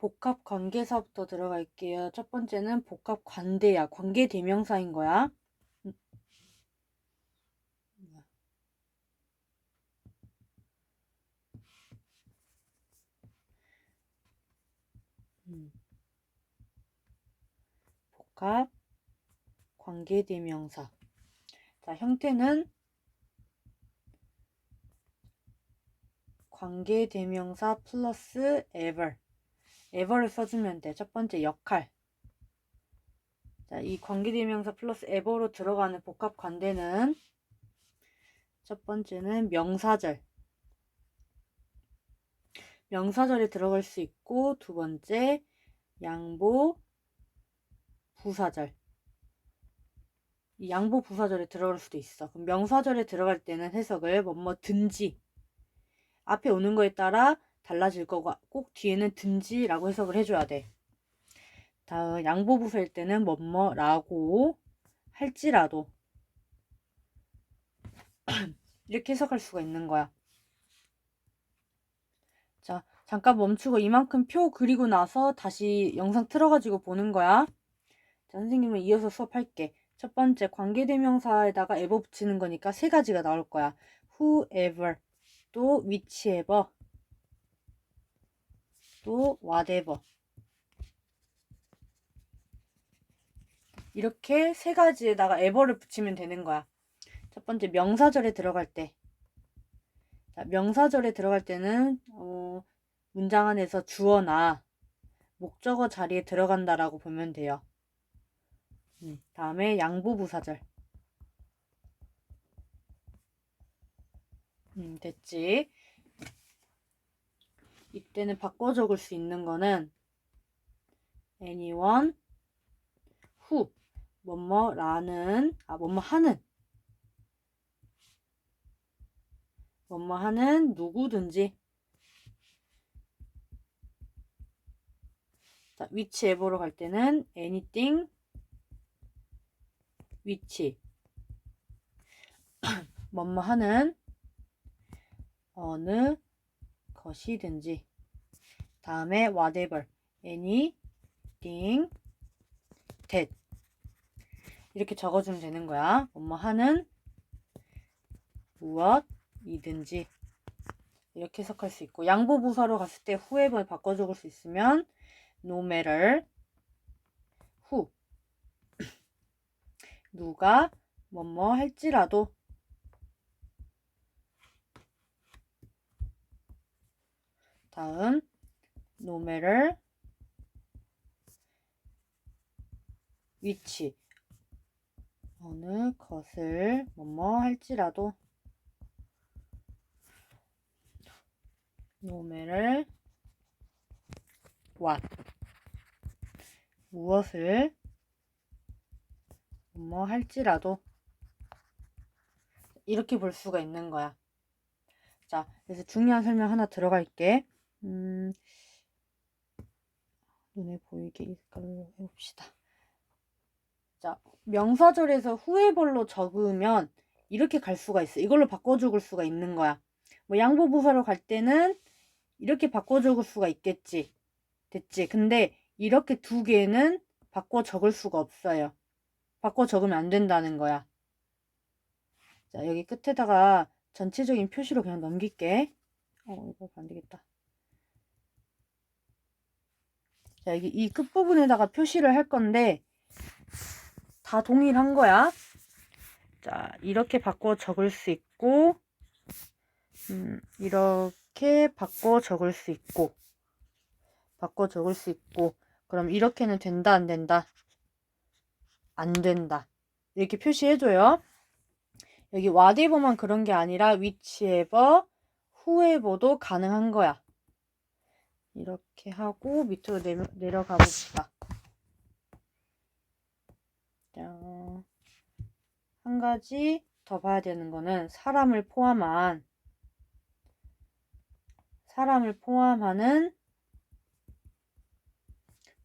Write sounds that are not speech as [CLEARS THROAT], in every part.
복합 관계사부터 들어갈게요. 첫 번째는 복합 관대야. 관계 대명사인 거야. 음. 음. 복합 관계 대명사. 자, 형태는 관계 대명사 플러스 ever. Ever를 써주면 돼. 첫 번째 역할. 자, 이 관계 대명사 플러스 ever로 들어가는 복합 관대는 첫 번째는 명사절. 명사절에 들어갈 수 있고 두 번째 양보 부사절. 이 양보 부사절에 들어갈 수도 있어. 그럼 명사절에 들어갈 때는 해석을 뭐뭐 든지 앞에 오는 거에 따라 달라질 거고 꼭 뒤에는 든지라고 해석을 해줘야 돼. 다음 양보 부사일 때는 뭐뭐라고 할지라도 [CLEARS THROAT] 이렇게 해석할 수가 있는 거야. 자, 잠깐 멈추고 이만큼 표 그리고 나서 다시 영상 틀어가지고 보는 거야. 자, 선생님은 이어서 수업할게. 첫 번째 관계대명사에다가 ever 붙이는 거니까 세 가지가 나올 거야. whoever, 또 whichever, 또 whatever. 이렇게 세 가지에다가 ever를 붙이면 되는 거야. 첫 번째 명사절에 들어갈 때. 자, 명사절에 들어갈 때는 어, 문장 안에서 주어나 목적어 자리에 들어간다라고 보면 돼요. 음, 다음에 양보부사절. 음, 됐지. 이때는 바꿔 적을 수 있는 거는 anyone who 뭐뭐라는 아 뭐뭐 하는. 뭐뭐 하는 누구든지. 자, which ever로 갈 때는 anything which. [CLEARS THROAT] 뭐뭐 하는 어느 것이든지. 다음에 whatever. anything that. 이렇게 적어주면 되는 거야. 뭐뭐 하는 무엇이든지. 이렇게 해석할 수 있고. 양보 부사로 갔을 때 whoever 바꿔 적을 수 있으면 no matter who. [CLEARS THROAT] 누가 뭐뭐 할지라도 다음 no matter which 어느 것을 뭐뭐 할지라도 no matter what 무엇을 뭐뭐 할지라도 이렇게 볼 수가 있는 거야. 자, 그래서 중요한 설명 하나 들어갈게. 음, 눈에 보이게 이걸로 해봅시다. 자, 명사절에서 후에벌로 적으면 이렇게 갈 수가 있어. 이걸로 바꿔 적을 수가 있는 거야. 뭐 양보 부사로 갈 때는 이렇게 바꿔 적을 수가 있겠지. 됐지? 근데 이렇게 두 개는 바꿔 적을 수가 없어요. 바꿔 적으면 안 된다는 거야. 자, 여기 끝에다가 전체적인 표시로 그냥 넘길게. 어, 이거 안 되겠다. 자, 여기 이 끝부분에다가 표시를 할 건데, 다 동일한 거야. 자, 이렇게 바꿔 적을 수 있고, 음, 이렇게 바꿔 적을 수 있고, 바꿔 적을 수 있고, 그럼 이렇게는 된다, 안 된다? 안 된다. 이렇게 표시해줘요. 여기 whatever만 그런 게 아니라 whichever, whoever도 가능한 거야. 이렇게 하고 밑으로 내려, 내려가 봅시다. 자, 한 가지 더 봐야 되는 거는 사람을 포함한 사람을 포함하는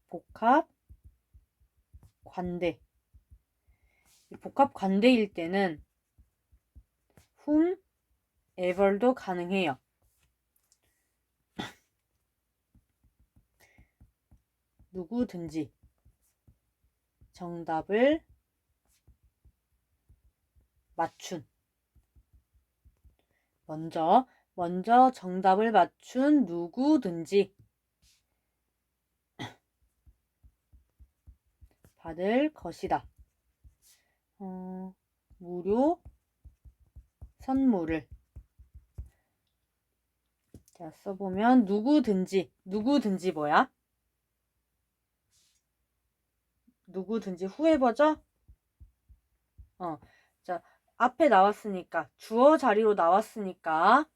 복합 관대. 복합 관대일 때는 whom ever도 가능해요. 누구든지 정답을 맞춘 먼저 먼저 정답을 맞춘 누구든지 [CLEARS THROAT] 받을 것이다. 어, 무료 선물을 자 써보면 누구든지 누구든지 뭐야? 누구든지 후에버죠? 어, 자 앞에 나왔으니까 주어 자리로 나왔으니까.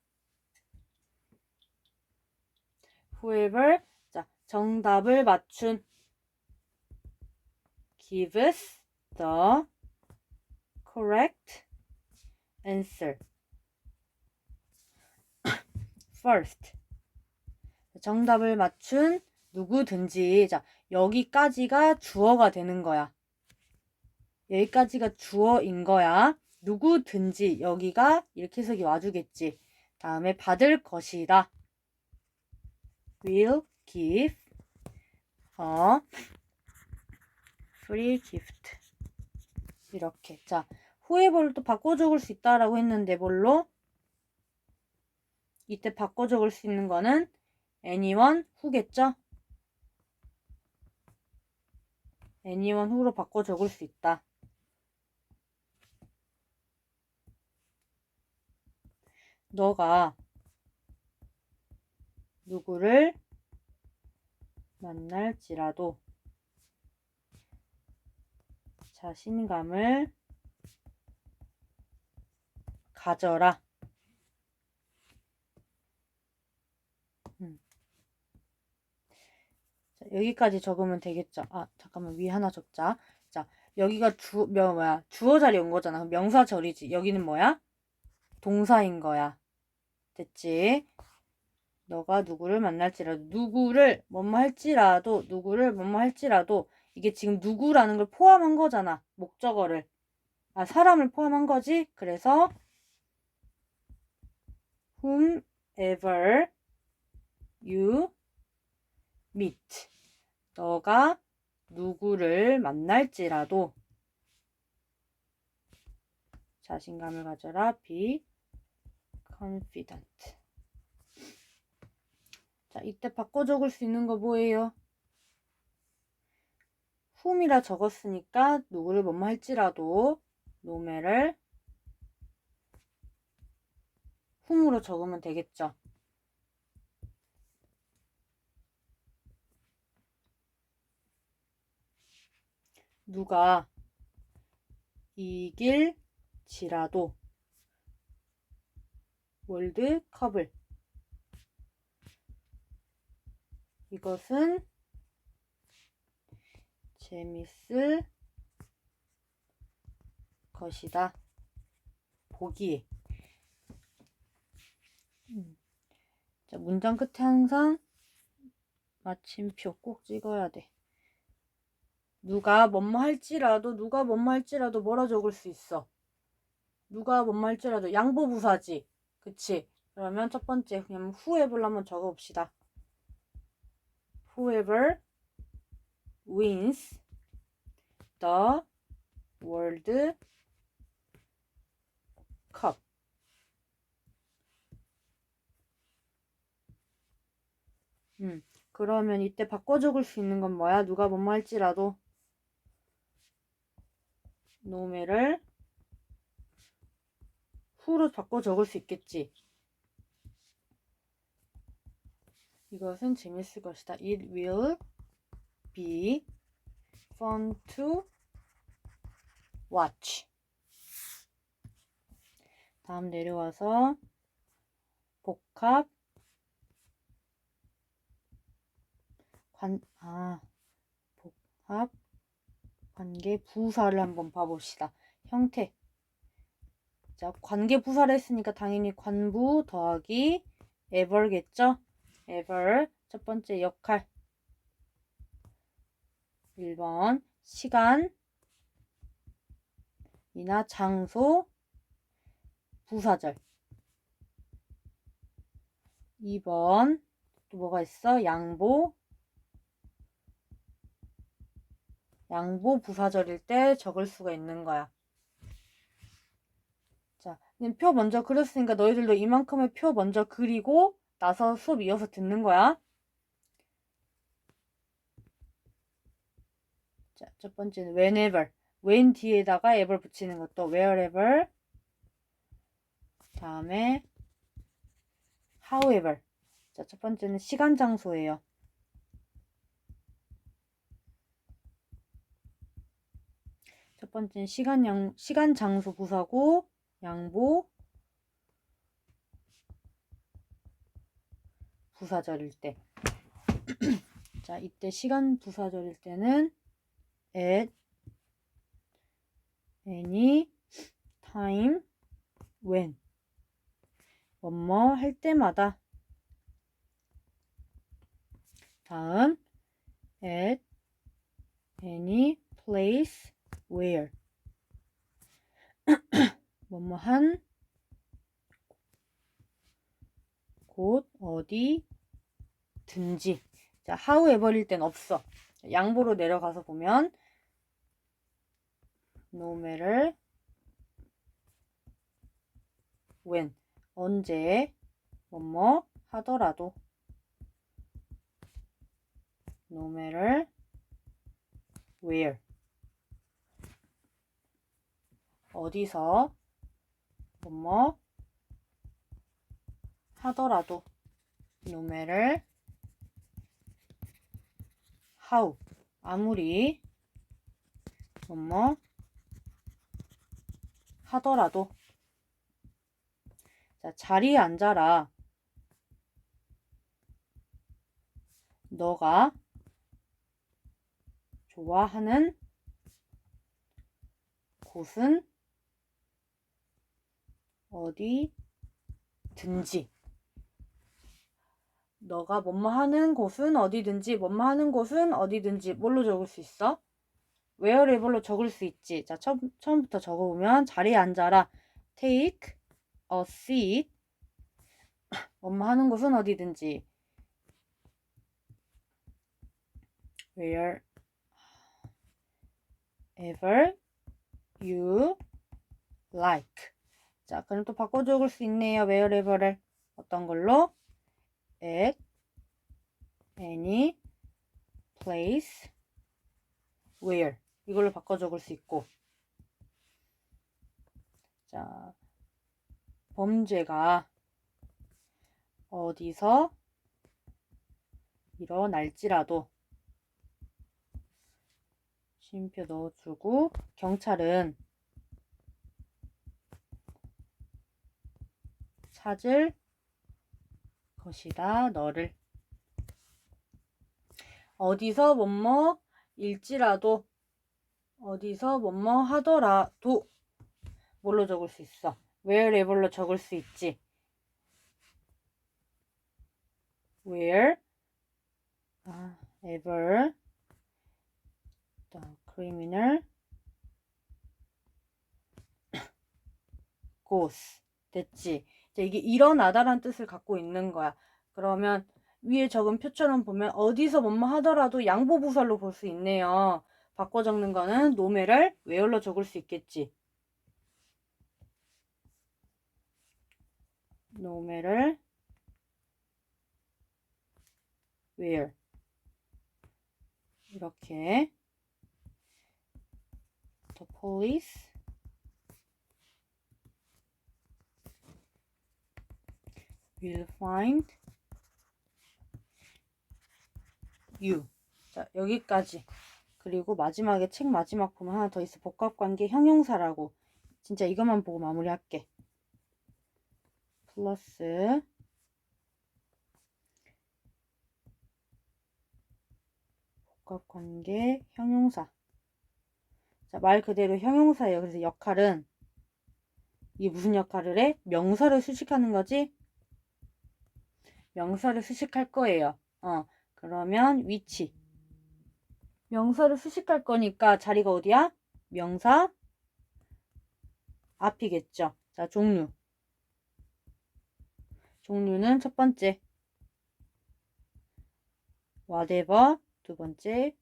whoever 자 정답을 맞춘 gives the correct answer. [COUGHS] First. 정답을 맞춘 누구든지 자 여기까지가 주어가 되는 거야. 여기까지가 주어인 거야. 누구든지 여기가 이렇게 해석이 와주겠지. 다음에 받을 것이다. Will give a free gift. 이렇게. 자 whoever를 또 바꿔 적을 수 있다라고 했는데 뭘로? 이때 바꿔 적을 수 있는 거는 anyone who겠죠? Anyone who로 바꿔 적을 수 있다. 너가 누구를 만날지라도 자신감을 가져라. 자, 여기까지 적으면 되겠죠. 아, 잠깐만 위 하나 적자. 자, 여기가 주, 명, 뭐야? 주어 자리 온 거잖아. 명사 절이지. 여기는 뭐야? 동사인 거야. 됐지? 너가 누구를 만날지라도 누구를 뭐뭐 할지라도 누구를 뭐뭐 할지라도 이게 지금 누구라는 걸 포함한 거잖아. 목적어를. 아, 사람을 포함한 거지. 그래서 whomever you meet. 너가 누구를 만날지라도 자신감을 가져라. be confident. 자, 이때 바꿔 적을 수 있는 거 뭐예요? whom이라 적었으니까 누구를 뭐뭐 할지라도 노매를 whom으로 적으면 되겠죠. 누가 이길지라도 월드컵을 이것은 재밌을 것이다. 보기에. 음. 자, 문장 끝에 항상 마침표 꼭 찍어야 돼. 누가 뭐뭐 할지라도 누가 뭐뭐 할지라도 뭐라 적을 수 있어. 누가 뭐뭐 할지라도 양보부사지. 그치? 그러면 첫 번째 그냥 whoever로 한번 적어봅시다. whoever wins the world cup. 음, 그러면 이때 바꿔 적을 수 있는 건 뭐야? 누가 뭐뭐 할지라도 노매를 후로 바꿔 적을 수 있겠지. 이것은 재밌을 것이다. It will be fun to watch. 다음 내려와서 복합 관, 아, 복합 관계 부사를 한번 봐봅시다. 형태. 자, 관계 부사를 했으니까 당연히 관부 더하기 ever겠죠? ever. 첫 번째 역할. 1번 시간 이나 장소 부사절 2번 또 뭐가 있어? 양보 양보 부사절일 때 적을 수가 있는 거야. 자, 표 먼저 그렸으니까 너희들도 이만큼의 표 먼저 그리고 나서 수업 이어서 듣는 거야. 자, 첫 번째는 whenever. when 뒤에다가 ever 붙이는 것도 wherever. 다음에 however. 자, 첫 번째는 시간 장소예요. 첫 번째는 시간 양 시간 장소 부사고 양보 부사절일 때. [CLEARS THROAT] 자, 이때 시간 부사절일 때는 at any time when 뭐뭐 할 때마다 다음 at any place where 뭐뭐 한 곳 어디 든지 자 however일 땐 없어 양보로 내려가서 보면 no matter when 언제 뭐뭐 하더라도 no matter where 어디서 뭐뭐 하더라도 matter how 아무리 뭐뭐 하더라도 자 자리에 앉아라. 너가 좋아하는 곳은 어디든지 너가 뭐뭐 하는 곳은 어디든지 뭐뭐 하는 곳은 어디든지 뭘로 적을 수 있어? wherever로 적을 수 있지. 자, 처음, 처음부터 적어보면 자리에 앉아라. take a seat. [CLEARS THROAT] 뭐뭐 하는 곳은 어디든지. wherever you like. 자, 그럼 또 바꿔 적을 수 있네요. wherever를. 어떤 걸로? at any place where 이걸로 바꿔 적을 수 있고 자 범죄가 어디서 일어날지라도 쉼표 넣어주고 경찰은 찾을 것이다 너를. 어디서 뭐뭐 일지라도 어디서 뭐뭐 하더라도 뭘로 적을 수 있어? wherever로 적을 수 있지? where 아, ever the criminal [COUGHS] goes 됐지 이게 일어나다란 뜻을 갖고 있는 거야 그러면 위에 적은 표처럼 보면 어디서 뭐뭐 하더라도 양보 부설로 볼 수 있네요. 바꿔 적는 거는 노매를 외열로 적을 수 있겠지. 노매를 where 이렇게 the police will find you. 자, 여기까지. 그리고 마지막에 책 마지막 보면 하나 더 있어. 복합관계 형용사라고. 진짜 이것만 보고 마무리할게. 플러스 복합관계 형용사. 자, 말 그대로 형용사예요. 그래서 역할은 이게 무슨 역할을 해? 명사를 수식하는 거지? 명사를 수식할 거예요. 어. 그러면 위치. 명사를 수식할 거니까 자리가 어디야? 명사 앞이겠죠. 자, 종류. 종류는 첫 번째. whatever. 두 번째.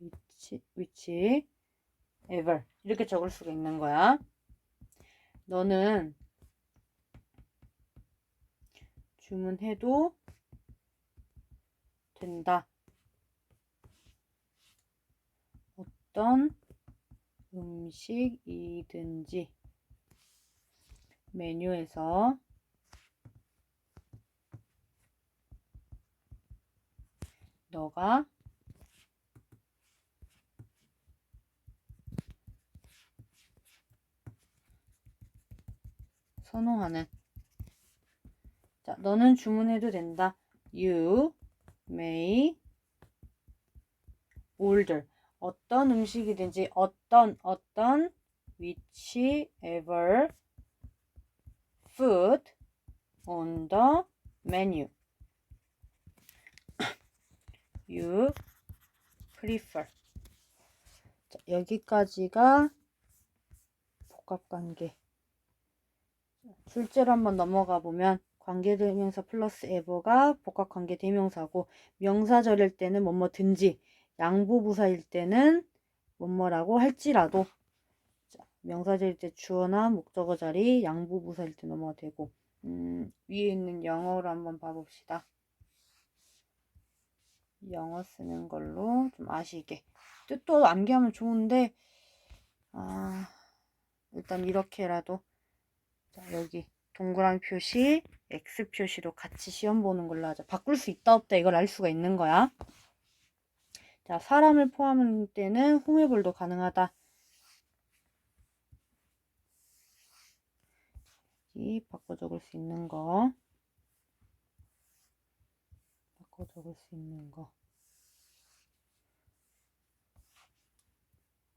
which, which ever 이렇게 적을 수가 있는 거야. 너는 주문해도 된다. 어떤 음식이든지 메뉴에서 너가 선호하는 자, 너는 주문해도 된다. You may order 어떤 음식이든지 어떤 어떤 whichever food on the menu you prefer 자, 여기까지가 복합관계 실제로 한번 넘어가 보면 관계대명사 플러스 ever가 복합관계 대명사고 명사절일 때는 뭐뭐 든지 양보부사일 때는 뭐뭐라고 할지라도 자, 명사절일 때 주어나 목적어 자리 양보부사일 때 넘어가 되고 음, 위에 있는 영어로 한번 봐봅시다. 영어 쓰는 걸로 좀 아시게. 뜻도 암기하면 좋은데 아, 일단 이렇게라도. 자, 여기 동그라미 표시, X 표시로 같이 시험 보는 걸로 하자. 바꿀 수 있다 없다 이걸 알 수가 있는 거야. 자, 사람을 포함할 때는 홈웨블도 가능하다. 이 바꿔 적을 수 있는 거. 바꿔 적을 수 있는 거.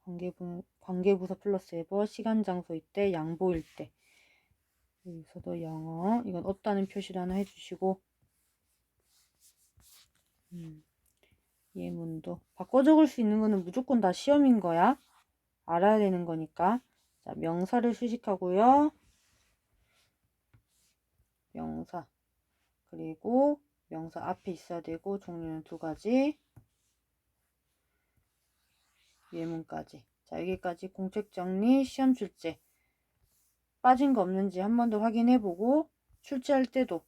관계부, 관계부사 플러스 에버, 시간, 장소일 때, 양보일 때. 여기서도 영어. 이건 없다는 표시를 하나 해주시고. 음, 예문도. 바꿔 적을 수 있는 거는 무조건 다 시험인 거야. 알아야 되는 거니까. 자, 명사를 수식하고요. 명사. 그리고 명사 앞에 있어야 되고, 종류는 두 가지. 예문까지. 자, 여기까지 공책 정리, 시험 출제. 빠진 거 없는지 한 번 더 확인해 보고, 출제할 때도